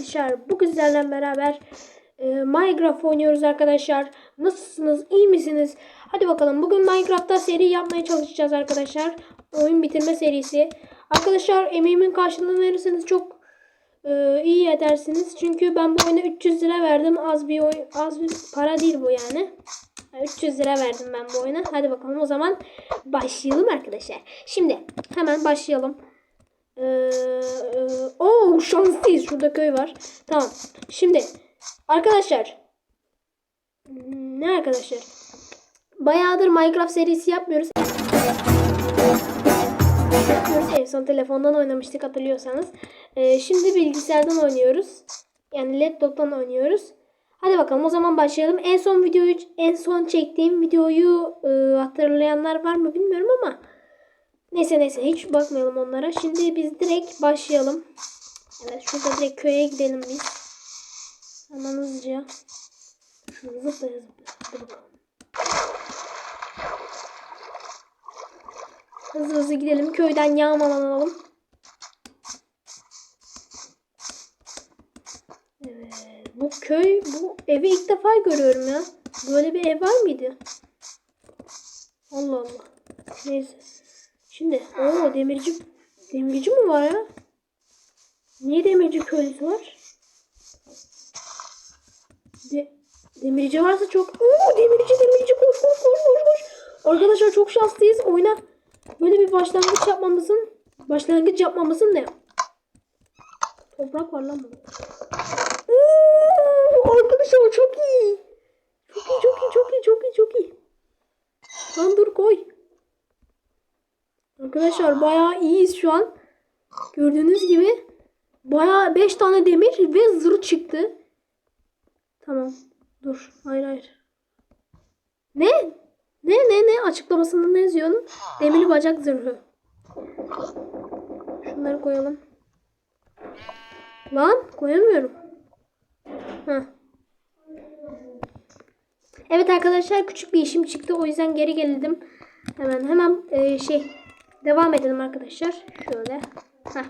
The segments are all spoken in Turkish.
arkadaşlar. Bu sizlerle beraber e, Minecraft oynuyoruz arkadaşlar. Nasılsınız? İyi misiniz? Hadi bakalım. Bugün Minecraft'ta seri yapmaya çalışacağız arkadaşlar. Oyun bitirme serisi. Arkadaşlar emeğimin karşılığını verirseniz çok e, iyi edersiniz. Çünkü ben bu oyuna 300 lira verdim. Az bir oy, az bir para değil bu yani. 300 lira verdim ben bu oyuna. Hadi bakalım o zaman başlayalım arkadaşlar. Şimdi hemen başlayalım. Ee, e, oo şanslıyız. Şurada köy var. Tamam. Şimdi arkadaşlar ne arkadaşlar? Bayağıdır Minecraft serisi yapmıyoruz. Yapmıyoruz. En son telefondan oynamıştık hatırlıyorsanız. Ee, şimdi bilgisayardan oynuyoruz. Yani laptop'tan oynuyoruz. Hadi bakalım o zaman başlayalım. En son videoyu en son çektiğim videoyu e, hatırlayanlar var mı bilmiyorum ama neyse neyse hiç bakmayalım onlara. Şimdi biz direkt başlayalım. Evet şurada direkt köye gidelim biz. Hemen hızlıca. Şunu zıplaya. Hızlı hızlı gidelim. Köyden yağmalanalım. Evet. Bu köy, bu evi ilk defa görüyorum ya. Böyle bir ev var mıydı? Allah Allah. Neyse. Şimdi o demirci demirci mi var ya? Niye demirci köylüsü var? De, demirci varsa çok... Oo demirci demirci koş koş koş koş koş. Arkadaşlar çok şanslıyız. Oyna. Böyle bir başlangıç yapmamızın başlangıç yapmamızın ne? Toprak var lan burada. Oo, arkadaşlar çok iyi. Çok iyi çok iyi çok iyi çok iyi çok iyi. Lan dur koy. Arkadaşlar bayağı iyiyiz şu an. Gördüğünüz gibi bayağı 5 tane demir ve zırh çıktı. Tamam. Dur. Hayır hayır. Ne? Ne ne ne? Açıklamasında ne yazıyor onun? Demir bacak zırhı. Şunları koyalım. Lan koyamıyorum. Heh. Evet arkadaşlar küçük bir işim çıktı. O yüzden geri geldim. Hemen hemen e, şey devam edelim arkadaşlar. Şöyle. Heh.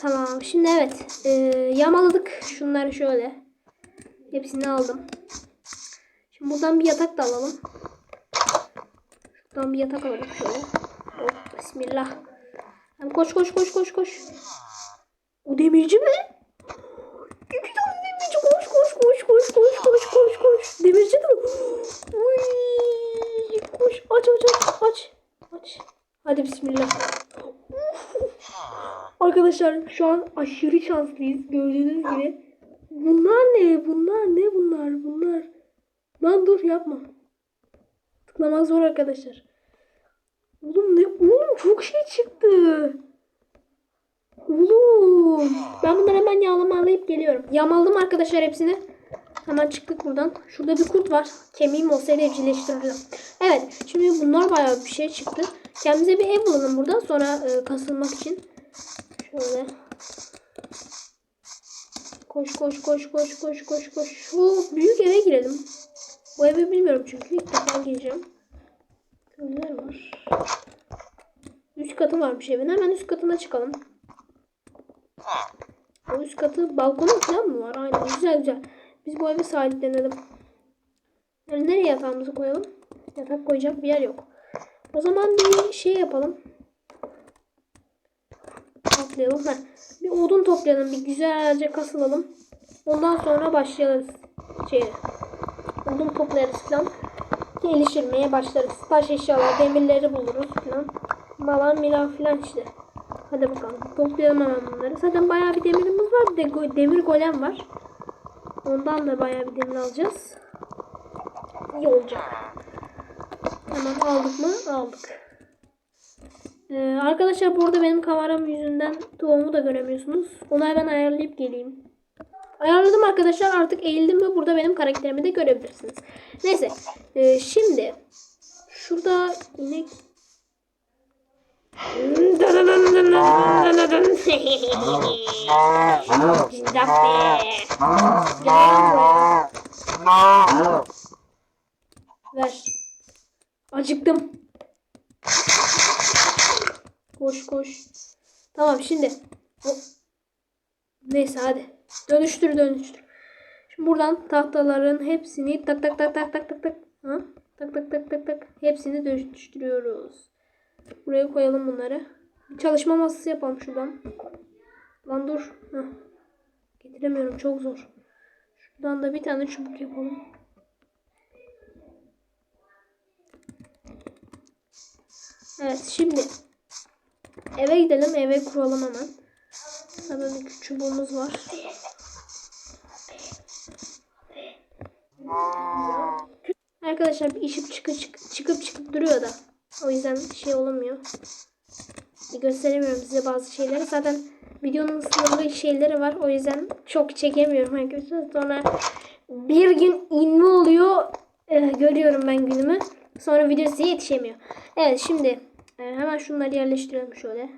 Tamam. Şimdi evet. E, yamaladık. Şunları şöyle. Hepsini aldım. Şimdi buradan bir yatak da alalım. Şuradan bir yatak alalım şöyle. Hop, bismillah. Hem koş koş koş koş koş. O demirci mi? İki tane demirci koş koş koş koş koş koş koş koş. Demirci de mi? Uy, koş aç aç aç aç. Aç. Hadi bismillah. Arkadaşlar şu an aşırı şanslıyız gördüğünüz gibi. Bunlar ne? Bunlar ne bunlar? Bunlar. Lan dur yapma. Tıklamak zor arkadaşlar. Oğlum ne? Oğlum çok şey çıktı. Oğlum. Ben bunları hemen yağlamalayıp geliyorum. Yağmaladım arkadaşlar hepsini. Hemen çıktık buradan. Şurada bir kurt var. Kemiğim olsaydı evcilleştirirdim. Evet. Şimdi bunlar bayağı bir şey çıktı. Kendimize bir ev bulalım burada. Sonra e, kasılmak için. Şöyle. Koş koş koş koş koş koş koş. Şu büyük eve girelim. Bu evi bilmiyorum çünkü ilk defa gireceğim. Köylüler var. Üst katı varmış evin. Hemen üst katına çıkalım. O üst katı balkonu falan mı var? Aynen güzel güzel. Biz bu evi sahiplenelim. Yani nereye yatağımızı koyalım? Yatak koyacak bir yer yok. O zaman bir şey yapalım. Toplayalım. Heh. Bir odun toplayalım. Bir güzelce kasılalım. Ondan sonra başlayalım. Şeye. Odun toplarız falan. Geliştirmeye başlarız. Taş eşyalar, demirleri buluruz falan. Malan milan falan işte. Hadi bakalım. Toplayalım hemen bunları. Zaten bayağı bir demirimiz var. Bir de go- demir golem var. Ondan da bayağı bir demir alacağız. İyi olacak. Hemen aldık mı? Aldık. Ee, arkadaşlar burada benim kameram yüzünden tohumu da göremiyorsunuz. Onu hemen ayarlayıp geleyim. Ayarladım arkadaşlar. Artık eğildim ve burada benim karakterimi de görebilirsiniz. Neyse. Ee, şimdi şurada inek. Ver. Acıktım. Koş koş. Tamam şimdi. Neyse hadi. Dönüştür dönüştür. Şimdi buradan tahtaların hepsini tak tak tak tak tak tak tak. Ha? Tak tak tak tak tak. Hepsini dönüştürüyoruz. Buraya koyalım bunları. Bir çalışma masası yapalım şuradan. Lan dur. Heh. Getiremiyorum çok zor. Şuradan da bir tane çubuk yapalım. Evet şimdi eve gidelim eve kuralım hemen. Hemen iki çubuğumuz var. Arkadaşlar bir işip çıkıp çıkıp, çıkıp çıkıp duruyor da. O yüzden şey olamıyor. Bir gösteremiyorum size bazı şeyleri. Zaten videonun sınırlı şeyleri var. O yüzden çok çekemiyorum arkadaşlar. Sonra bir gün inme oluyor. Ee, görüyorum ben günümü. Sonra video size yetişemiyor. Evet şimdi e, hemen şunları yerleştirelim şöyle.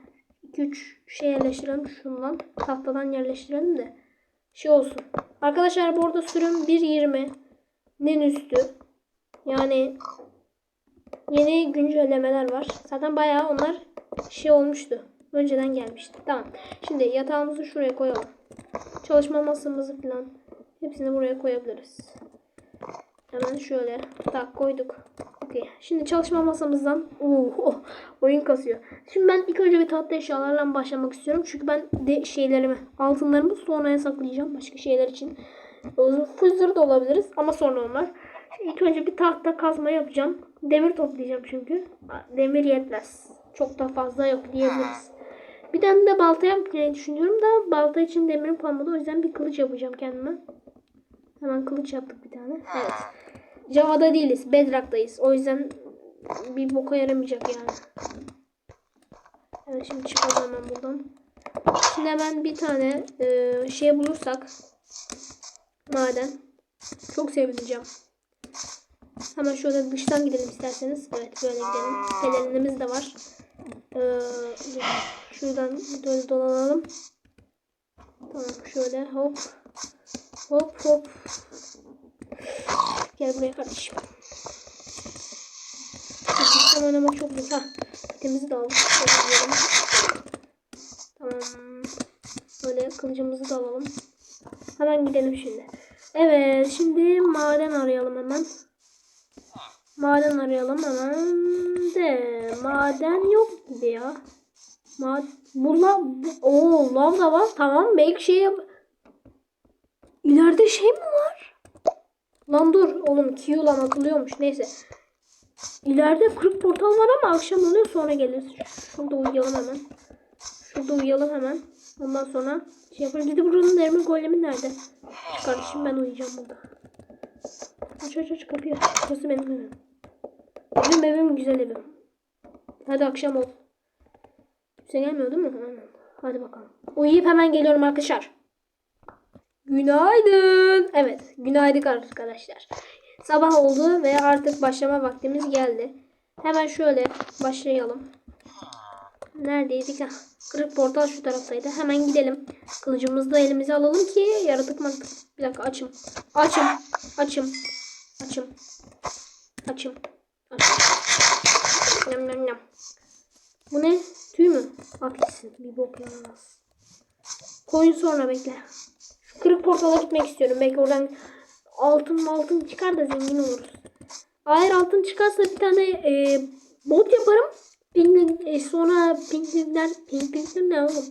2-3 şey yerleştirelim şundan. Tahtadan yerleştirelim de şey olsun. Arkadaşlar bu arada sürüm 1.20'nin üstü. Yani yeni güncellemeler var. Zaten bayağı onlar şey olmuştu. Önceden gelmişti. Tamam. Şimdi yatağımızı şuraya koyalım. Çalışma masamızı falan hepsini buraya koyabiliriz. Hemen şöyle tak koyduk. Okey. Şimdi çalışma masamızdan Oo, oyun kasıyor. Şimdi ben ilk önce bir tatlı eşyalarla başlamak istiyorum. Çünkü ben de şeylerimi, altınlarımı sonraya saklayacağım başka şeyler için. Fızır da olabiliriz ama sonra onlar. Şimdi ilk önce bir tahta kazma yapacağım. Demir toplayacağım çünkü. Demir yetmez. Çok da fazla yok diyebiliriz. Bir tane de balta yapmayı düşünüyorum da balta için demirim kalmadı. O yüzden bir kılıç yapacağım kendime. Hemen kılıç yaptık bir tane. Evet. Java'da değiliz. Bedrock'tayız. O yüzden bir boka yaramayacak yani. Evet şimdi çıkalım hemen buradan. Şimdi hemen bir tane e, şey bulursak maden çok sevineceğim. Hemen şöyle dıştan gidelim isterseniz. Evet böyle gidelim. Pelerinimiz de var. Ee, şuradan böyle dolanalım. Tamam şöyle hop. Hop hop. Gel buraya kardeşim. Sistem oynamak çok güzel. Ha, Kitimizi de aldık. Tamam. Böyle kılıcımızı da alalım. Hemen gidelim şimdi. Evet şimdi maden arayalım hemen. Maden arayalım hemen de maden yok gibi ya. Mad bu la bu, oo lav da var. Tamam belki şey yap. İleride şey mi var? Lan dur oğlum Q lan atılıyormuş. Neyse. İleride kırık portal var ama akşam oluyor sonra geliriz. Şurada uyuyalım hemen. Şurada uyuyalım hemen. Ondan sonra şey yaparız. Bir de buranın Nermin golemi nerede? Kardeşim ben uyuyacağım burada. Aç aç aç kapıyı. Burası benim evim. Benim evim güzel evim. Hadi akşam ol. Kimse gelmiyor değil mi? Hadi bakalım. Uyuyup hemen geliyorum arkadaşlar. Günaydın. Evet. Günaydın arkadaşlar. Sabah oldu ve artık başlama vaktimiz geldi. Hemen şöyle başlayalım. Neredeydik? Heh, kırık portal şu taraftaydı. Hemen gidelim. Kılıcımızı da elimize alalım ki yaratık mantık. Bir dakika açım. Açım. Açım. Açım. Açım. Açım. Yam yam yam. Bu ne? Tüy mü? At gitsin. Bir bok yaramaz. Koyun sonra bekle. Kırık portala gitmek istiyorum. Belki oradan altın altın çıkar da zengin oluruz. Eğer altın çıkarsa bir tane e, bot yaparım. Pingvin, e, sonra pingvinler, pingvinler ne oğlum?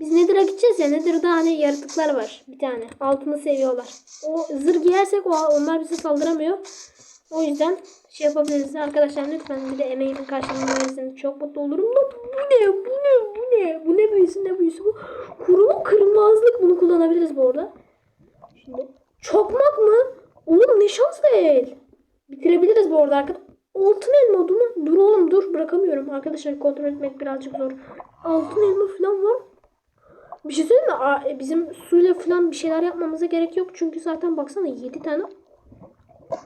Biz Nether'a gideceğiz ya. Nether'da hani yaratıklar var. Bir tane. Altını seviyorlar. O zırh giyersek o, onlar bize saldıramıyor. O yüzden şey yapabiliriz. Arkadaşlar lütfen bir de emeğimin karşılığını verirseniz çok mutlu olurum. Da bu ne? Bu ne? Bu ne? Bu ne büyüsü ne büyüsü bu? Kuru kırmızılık bunu kullanabiliriz bu arada. Şimdi çakmak mı? Oğlum ne şans değil. Bitirebiliriz bu arada arkadaşlar. Altın elma mu? Dur oğlum dur bırakamıyorum. Arkadaşlar kontrol etmek birazcık zor. Altın elma falan var. Bir şey söyleyeyim mi? Aa, e, Bizim suyla falan bir şeyler yapmamıza gerek yok. Çünkü zaten baksana 7 tane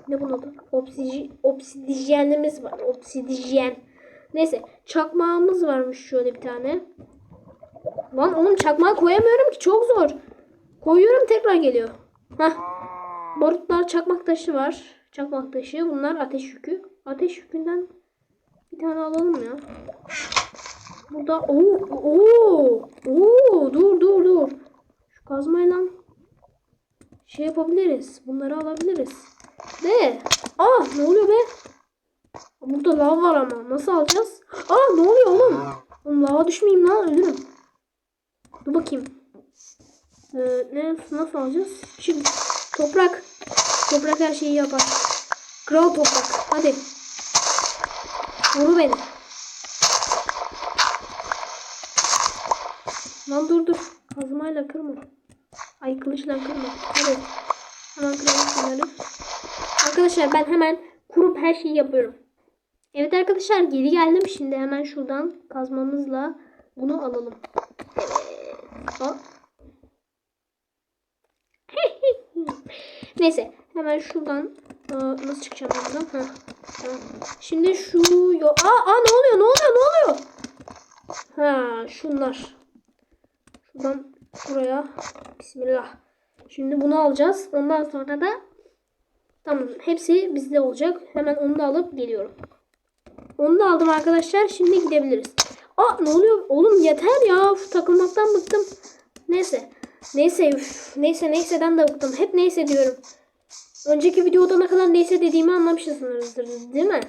ne bunun adı? Obsidyenimiz var. Obsidyen. Neyse. Çakmağımız varmış şöyle bir tane. Lan oğlum çakmağı koyamıyorum ki. Çok zor. Koyuyorum tekrar geliyor. Hah. Barutlar çakmak taşı var. Çakmak taşı. Bunlar ateş yükü. Ateş yükünden bir tane alalım ya. Burada oo oo oo dur dur dur. Şu kazmayla şey yapabiliriz. Bunları alabiliriz. De. Aa ne oluyor be? Burada lav var ama. Nasıl alacağız? Aa ne oluyor oğlum? Oğlum lava düşmeyeyim lan ölürüm. Dur bakayım. Ee, ne, nasıl alacağız? Şimdi toprak. Toprak her şeyi yapar. Kral toprak. Hadi. Vuru beni. Lan dur dur. Kazmayla kırma. Ay kılıçla kırma. Hadi. Hemen kıralım şunları. Arkadaşlar ben hemen kurup her şeyi yapıyorum. Evet arkadaşlar geri geldim. Şimdi hemen şuradan kazmamızla bunu alalım. Neyse hemen şuradan nasıl çıkacağım buradan? Ha. Şimdi şu yo aa, aa ne oluyor ne oluyor ne oluyor? Ha şunlar. Şuradan buraya. Bismillah. Şimdi bunu alacağız. Ondan sonra da tamam hepsi bizde olacak. Hemen onu da alıp geliyorum. Onu da aldım arkadaşlar. Şimdi gidebiliriz. Aa ne oluyor? Oğlum yeter ya. Uf, takılmaktan bıktım. Neyse. Neyse üf. Neyse neyseden de bıktım. Hep neyse diyorum. Önceki videoda ne kadar neyse dediğimi anlamışsınızdır değil mi?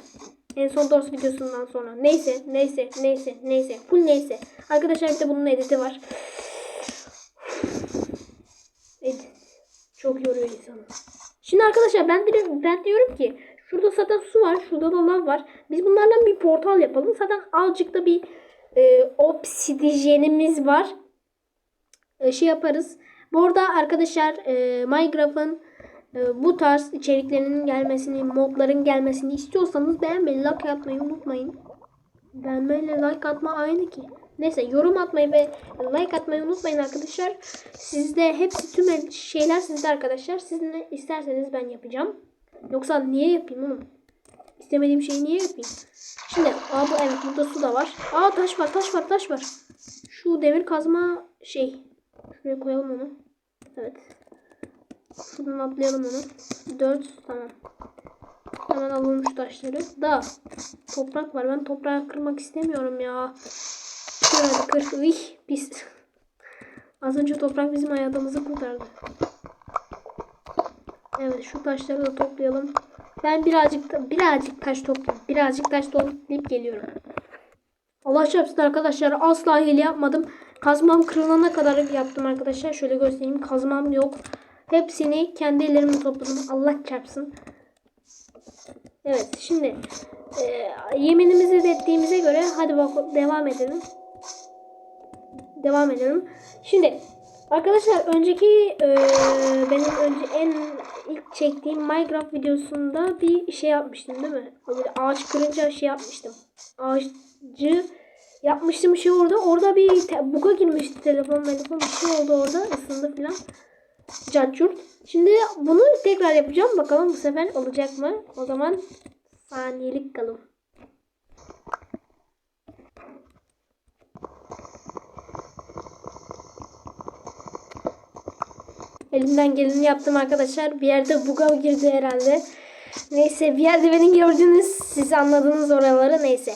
En son dost videosundan sonra. Neyse, neyse, neyse, neyse. Full neyse. Arkadaşlar bir de bunun editi var. Edit. Çok yoruyor insanı. Şimdi arkadaşlar ben bir ben diyorum ki şurada zaten su var, şurada da lav var. Biz bunlardan bir portal yapalım. Zaten azıcık da bir e, obsidyenimiz var. E, şey yaparız. Bu arada arkadaşlar e, Minecraft'ın e, bu tarz içeriklerinin gelmesini, modların gelmesini istiyorsanız beğenmeyi, like atmayı unutmayın. Beğenmeyle like atma aynı ki. Neyse yorum atmayı ve like atmayı unutmayın arkadaşlar. Sizde hepsi tüm şeyler sizde arkadaşlar. Siz ne isterseniz ben yapacağım. Yoksa niye yapayım oğlum? İstemediğim şeyi niye yapayım? Şimdi aa bu evet burada su da var. Aa taş var taş var taş var. Şu demir kazma şey. Şuraya koyalım onu. Evet. Şuradan atlayalım onu. 4 tamam. Hemen alalım şu taşları. Da toprak var. Ben toprağı kırmak istemiyorum ya. Kır. Uy, pis. Az önce toprak bizim hayatımızı kurtardı. Evet şu taşları da toplayalım. Ben birazcık birazcık taş toplayayım. Birazcık taş toplayıp geliyorum. Allah çarpsın arkadaşlar asla hile yapmadım. Kazmam kırılana kadar yaptım arkadaşlar. Şöyle göstereyim. Kazmam yok. Hepsini kendi ellerimle topladım. Allah çarpsın. Evet şimdi e, yeminimizi ettiğimize göre hadi bak devam edelim. Devam edelim. Şimdi arkadaşlar önceki e, benim önce en ilk çektiğim Minecraft videosunda bir şey yapmıştım değil mi? Böyle ağaç kırınca şey yapmıştım. Ağacı yapmıştım şey orada. Orada bir te- buga girmişti telefon telefon bir şey oldu orada ısındı filan. Cacurt. Şimdi bunu tekrar yapacağım. Bakalım bu sefer olacak mı? O zaman saniyelik kalın. Elimden geleni yaptım arkadaşlar. Bir yerde buga girdi herhalde. Neyse bir yerde beni gördünüz. Siz anladınız oraları. Neyse.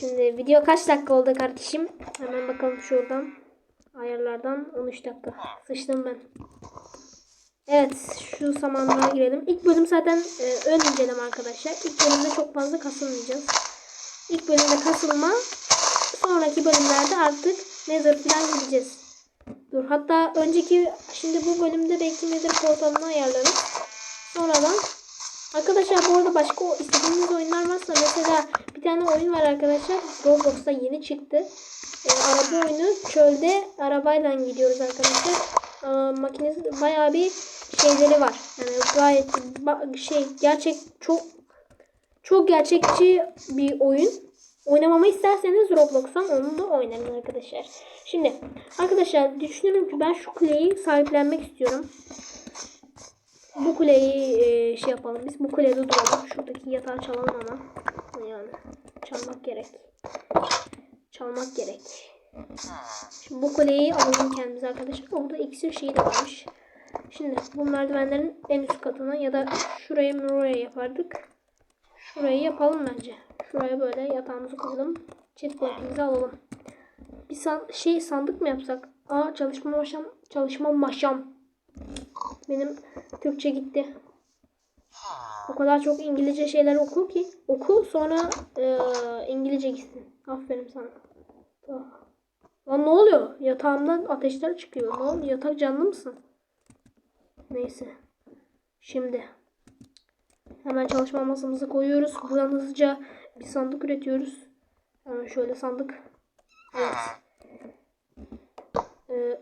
Şimdi video kaç dakika oldu kardeşim? Hemen bakalım şuradan. Ayarlardan 13 dakika. Sıçtım ben. Evet şu samanlığa girelim. İlk bölüm zaten e, ön inceleme arkadaşlar. İlk bölümde çok fazla kasılmayacağız. İlk bölümde kasılma. Sonraki bölümlerde artık nether falan gideceğiz. Dur hatta önceki şimdi bu bölümde nether portalını ayarlarız. Sonradan Arkadaşlar bu arada başka istediğiniz oyunlar varsa mesela bir tane oyun var arkadaşlar. Roblox'ta yeni çıktı. E, araba oyunu çölde arabayla gidiyoruz arkadaşlar. E, makinesi bayağı bir şeyleri var. Yani gayet şey gerçek çok çok gerçekçi bir oyun. Oynamamı isterseniz Roblox'tan onu da oynayın arkadaşlar. Şimdi arkadaşlar düşünüyorum ki ben şu kuleyi sahiplenmek istiyorum. Bu kuleyi e, şey yapalım. Biz bu kulede duralım. Şuradaki yatağı çalalım ama. Yani çalmak gerek. Çalmak gerek. Şimdi bu kuleyi alalım kendimize arkadaşlar. Orada iksir şeyi de varmış. Şimdi bu merdivenlerin en üst katına ya da şuraya mı oraya yapardık. Şurayı yapalım bence. Şuraya böyle yatağımızı koyalım. Chest block'imizi alalım. Bir san şey sandık mı yapsak? Aa çalışma maşam. Çalışma maşam. Benim Türkçe gitti. O kadar çok İngilizce şeyler oku ki. Oku sonra e, İngilizce gitsin. Aferin sana. Ah. Lan ne oluyor? Yatağımdan ateşler çıkıyor. Ne oldu? Yatak canlı mısın? Neyse. Şimdi. Hemen çalışma masamızı koyuyoruz. Buradan hızlıca bir sandık üretiyoruz. Hemen şöyle sandık. Evet. Ee,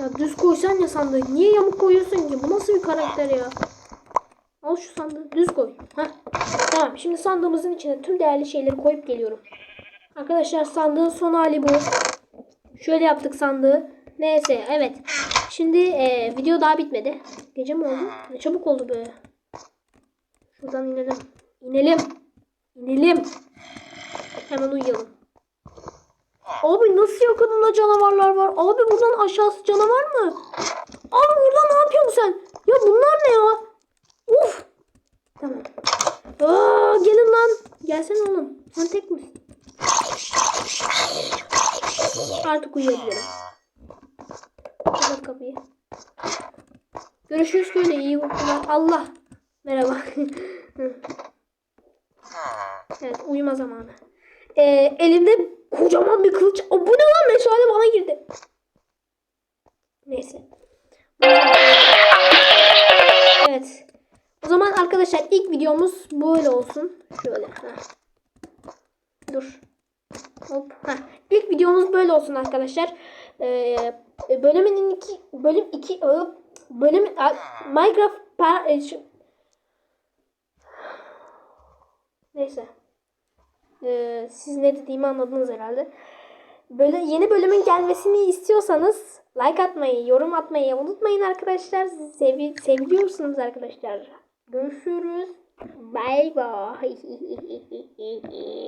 ya düz koysan ya sandığı. Niye yamuk koyuyorsun ki? Bu nasıl bir karakter ya? Al şu sandığı. Düz koy. Heh. Tamam. Şimdi sandığımızın içine tüm değerli şeyleri koyup geliyorum. Arkadaşlar sandığın son hali bu. Şöyle yaptık sandığı. Neyse evet. Şimdi e, video daha bitmedi. Gece mi oldu? Ne çabuk oldu be. Şuradan inelim. İnelim. İnelim. Hemen uyuyalım. Abi nasıl yakınında canavarlar var? Abi buradan aşağısı canavar mı? Abi burada ne yapıyorsun sen? Ya bunlar ne ya? Uf. Tamam. Aa, gelin lan. Gelsene oğlum. Sen tek misin? Artık uyuyabilirim. Kapat kapıyı. Görüşürüz böyle iyi uykular. Allah. Merhaba. evet uyuma zamanı. Ee, elimde kocaman bir kılıç. O, bu ne lan meşale bana girdi. Neyse. Evet. O zaman arkadaşlar ilk videomuz böyle olsun. Şöyle. heh. Dur. Hop. Heh. İlk videomuz böyle olsun arkadaşlar. Ee, bölümün iki bölüm iki bölüm Minecraft par, e, Neyse. Ee, siz ne dediğimi anladınız herhalde. Böyle yeni bölümün gelmesini istiyorsanız like atmayı, yorum atmayı unutmayın arkadaşlar. Sevi seviliyorsunuz arkadaşlar. Görüşürüz. Bye bye.